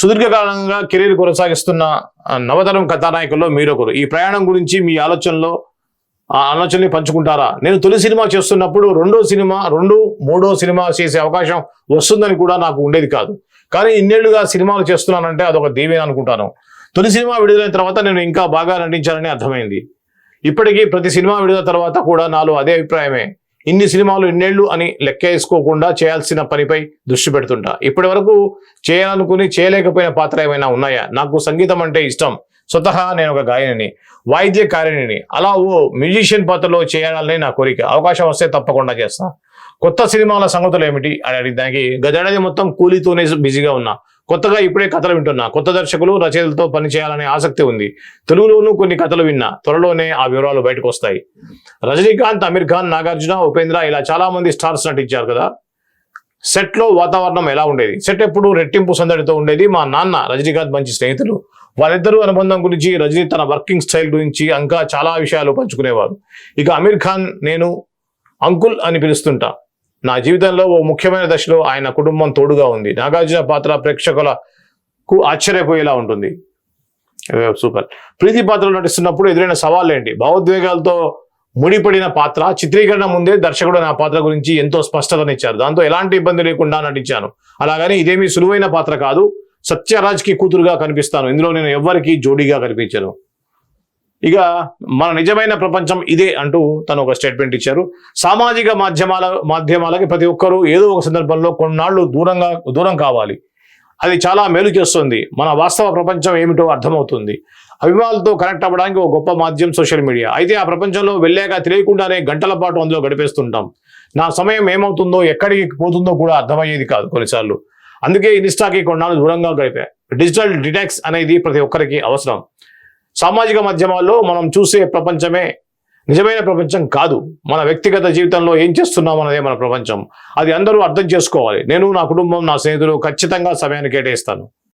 సుదీర్ఘకాలంగా career కొనసాగిస్తున్న నవతరం కథానాయకుల్లో మీరొకరు. ఈ ప్రయాణం గురించి మీ ఆలోచనలో ఆ ఆలోచనని పంచుకుంటారా? నేను తొలి సినిమా చేస్తున్నప్పుడు రెండో సినిమా రెండు మూడో సినిమా చేసే అవకాశం వస్తుందని కూడా నాకు ఉండేది కాదు. కానీ ఇన్నేళ్ళుగా సినిమాలు చేస్తున్నానంటే అదొక దీవెన అనుకుంటాను. తొలి సినిమా విడుదలైన తర్వాత నేను ఇంకా బాగా నటించాలని అర్థమైంది. ఇప్పటికీ ప్రతి సినిమా విడుదల తర్వాత కూడా నాలో అదే అభిప్రాయమే. ఇన్ని సినిమాలు ఇన్నేళ్ళు అని లెక్కేసుకోకుండా చేయాల్సిన పనిపై దృష్టి పెడుతుంటా. ఇప్పటి వరకు చేయాలనుకుని చేయలేకపోయిన పాత్ర ఏమైనా ఉన్నాయా? నాకు సంగీతం అంటే ఇష్టం. స్వతహా నేను ఒక గాయనిని వాయిద్యకారిణిని అలా ఓ మ్యూజిషియన్ పాత్రలో చేయాలని నా కోరిక. అవకాశం వస్తే తప్పకుండా చేస్తా. కొత్త సినిమాల సంగతులు ఏమిటి? అని అడిగి దానికి మొత్తం కూలీతోనే బిజీగా ఉన్నా. కొత్తగా ఇప్పుడే కథలు వింటున్నా. కొత్త దర్శకులు రచయితలతో పని చేయాలనే ఆసక్తి ఉంది. తెలుగులోనూ కొన్ని కథలు విన్నా. త్వరలోనే ఆ వివరాలు బయటకు వస్తాయి. రజనీకాంత్ అమీర్ ఖాన్ నాగార్జున ఉపేంద్ర ఇలా చాలా మంది స్టార్స్ నటించారు కదా. సెట్లో వాతావరణం ఎలా ఉండేది? సెట్ ఎప్పుడు రెట్టింపు సందడితో ఉండేది మా నాన్న రజనీకాంత్ మంచి స్నేహితులు. వారిద్దరూ అనుబంధం గురించి రజనీ తన వర్కింగ్ స్టైల్ గురించి ఇంకా చాలా విషయాలు పంచుకునేవారు. ఇక అమీర్ ఖాన్ నేను అంకుల్ అని పిలుస్తుంటా. నా జీవితంలో ఓ ముఖ్యమైన దశలో ఆయన కుటుంబం తోడుగా ఉంది. నాగార్జున పాత్ర ప్రేక్షకులకు ఆశ్చర్యపోయేలా ఉంటుంది. సూపర్. ప్రీతి పాత్రలో నటిస్తున్నప్పుడు ఎదురైన సవాళ్ళు ఏంటి భావోద్వేగాలతో ముడిపడిన పాత్ర చిత్రీకరణ ముందే దర్శకుడు నా పాత్ర గురించి ఎంతో స్పష్టతనిచ్చారు. దాంతో ఎలాంటి ఇబ్బంది లేకుండా నటించాను. అలాగని ఇదేమీ సులువైన పాత్ర కాదు. సత్యరాజ్కి కూతురుగా కనిపిస్తాను. ఇందులో నేను ఎవ్వరికీ జోడీగా కనిపించను. ఇక మన నిజమైన ప్రపంచం ఇదే అంటూ తను ఒక స్టేట్మెంట్ ఇచ్చారు. సామాజిక మాధ్యమాల మాధ్యమాలకి ప్రతి ఒక్కరూ ఏదో ఒక సందర్భంలో కొన్నాళ్ళు దూరంగా దూరం కావాలి. అది చాలా మేలు చేస్తుంది. మన వాస్తవ ప్రపంచం ఏమిటో అర్థమవుతుంది. అభిమానులతో కనెక్ట్ అవ్వడానికి ఒక గొప్ప మాధ్యమం సోషల్ మీడియా. అయితే ఆ ప్రపంచంలో వెళ్ళాక తెలియకుండానే గంటల పాటు అందులో గడిపేస్తుంటాం. నా సమయం ఏమవుతుందో ఎక్కడికి పోతుందో కూడా అర్థమయ్యేది కాదు కొన్నిసార్లు. అందుకే ఇన్స్టాకి కొన్నాళ్ళు దూరంగా గడిపాయి. డిజిటల్ డిటాక్స్ అనేది ప్రతి ఒక్కరికి అవసరం. సామాజిక మాధ్యమాల్లో మనం చూసే ప్రపంచమే నిజమైన ప్రపంచం కాదు. మన వ్యక్తిగత జీవితంలో ఏం చేస్తున్నాం అన్నదే మన ప్రపంచం. అది అందరూ అర్థం చేసుకోవాలి. నేను నా కుటుంబం నా స్నేహితులు ఖచ్చితంగా సమయాన్ని కేటాయిస్తాను.